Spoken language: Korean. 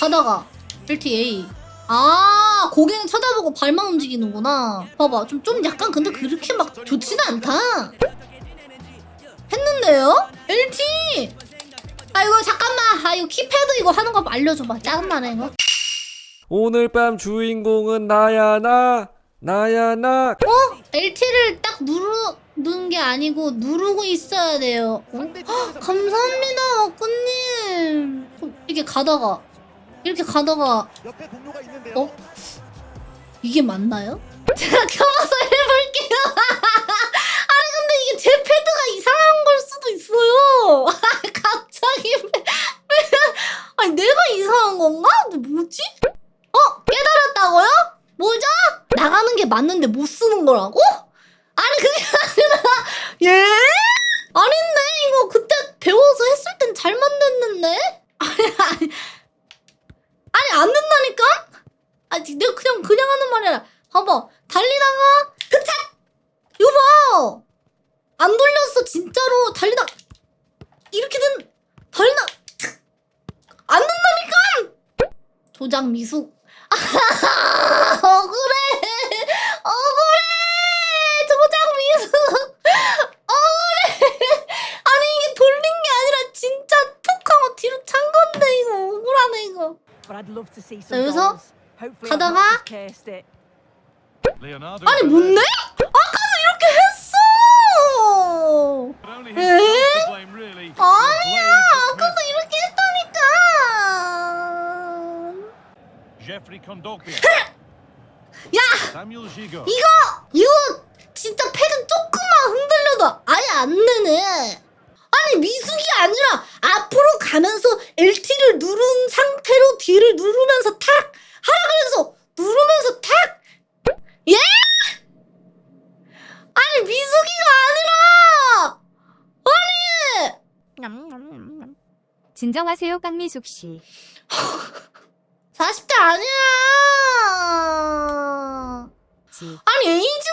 가다가 LTA 아 고개는 쳐다보고 발만 움직이는구나. 봐봐 좀 좀 약간 근데 그렇게 막 좋지는 않다. 했는데요? LT 아 이거 잠깐만. 아 이거 키패드 이거 하는 거 알려줘봐. 짜증나네 이거. 오늘 밤 주인공은 나야 나. 나야 나. LT를 딱 누르는 게 아니고 누르고 있어야 돼요. 어? 헉, 감사합니다 와꾸님. 이렇게 가다가 이렇게 가다가 옆에 동료가 있는데요. 어? 이게 맞나요? 제가 켜봐서 해볼게요. 아니 근데 이게 제 패드가 이상한 걸 수도 있어요. 갑자기 왜, 왜 아니 내가 이상한 건가? 근데 뭐지? 어? 깨달았다고요? 뭐죠? 나가는 게 맞는데 못 쓰는 거라고? 아니 그게 아니라 예? 아닌데 이거 그때 배워서 했을 땐 잘 만났는데? 아니 아니 된다니까? 아니 내가 그냥 그냥 하는 말이 아니라 봐봐 달리다가 그차 이거 봐! 안 돌렸어 진짜로 달리다 이렇게 된 달리다 안 된다니까! 조작 미숙 억울해 억울해 조작 미숙 억울해 아니 이게 돌린 게 아니라 진짜 툭 하고 뒤로 찬 건데 이거 자, 여기서 가다가 아니 뭔데? 아까도 이렇게 했어. 에? 아니야, 아까도. 이렇게 했다니까. 야. 이거 이거 진짜 패드 조금만 흔들려도 아예 안 되네. 아니 미숙이 아니라 앞으로 가면서 LT를 누른 뒤를 누르면서 탁 하라 그래서 누르면서 탁 예? 아니 미숙이가 아니라 아니 진정하세요, 깡미숙 씨. 40대 아니야 지. 아니 에이지